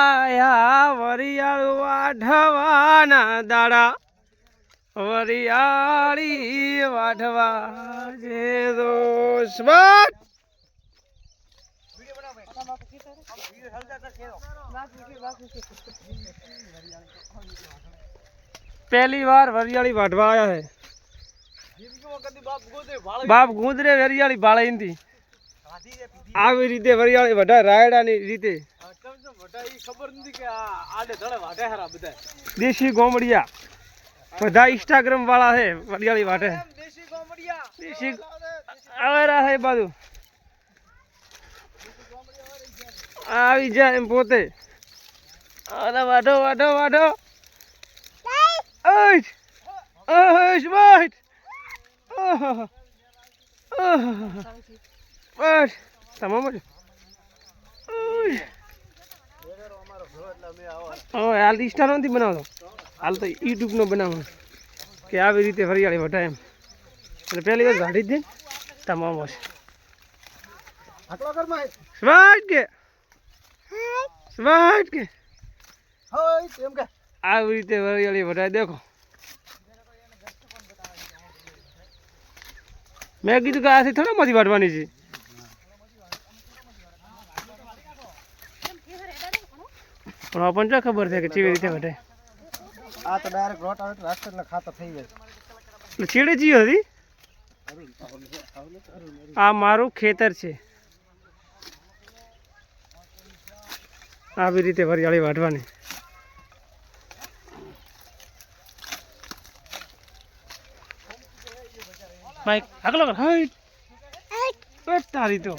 આયા, વરિયાળું વાઢવાના દાડા. વરિયાળી વાઢવા જે દોસ્ત પહેલી વાર વરિયાળી વાઢવા આવ્યા હે. બાપ ગુંદરે વરિયાળી ભાળીંદી આવી રીતે વરિયાળી વઢાય રાયડાની રીતે દેશી ગોમડિયા. બધા ઇન્સ્ટાગ્રામ વાળા છે વડિયાળી વાટે દેશી આવેરા છે બાજુ. આવી જાય એમ પોતે. અરે વાઢો વાઢો વાઢો. ઓય ઓય સ્માર્ટ ઓહ ઓહ બસ તમામ ઓય હવે હાલ ઇન્સ્ટા નથી બનાવતો. હાલ તો યુટ્યુબનો બનાવો કે આવી રીતે હરિયાળી વટાય એમ. એટલે પહેલી વાર ગાડી દે તમામ હશે સ્વાટ કે? સ્વાટ કે? આવી રીતે હરિયાળી વટાય દેખો. મેં કીધું કે આથી થોડા માંથી વાટવાની છે. પણ આપણને શું ખબર છે કે કેવી રીતે વટાય આ તો ડાયરેક્ટ રોટ આવે રાસ્તે એટલે ખાતર થઈ જાય. એટલે છેડે જીઓ હતી? આ મારું ખેતર છે. આવી રીતે વરિયાળી વાટવાની બાઈક આગળ આગળ હાઈટ તારી તો.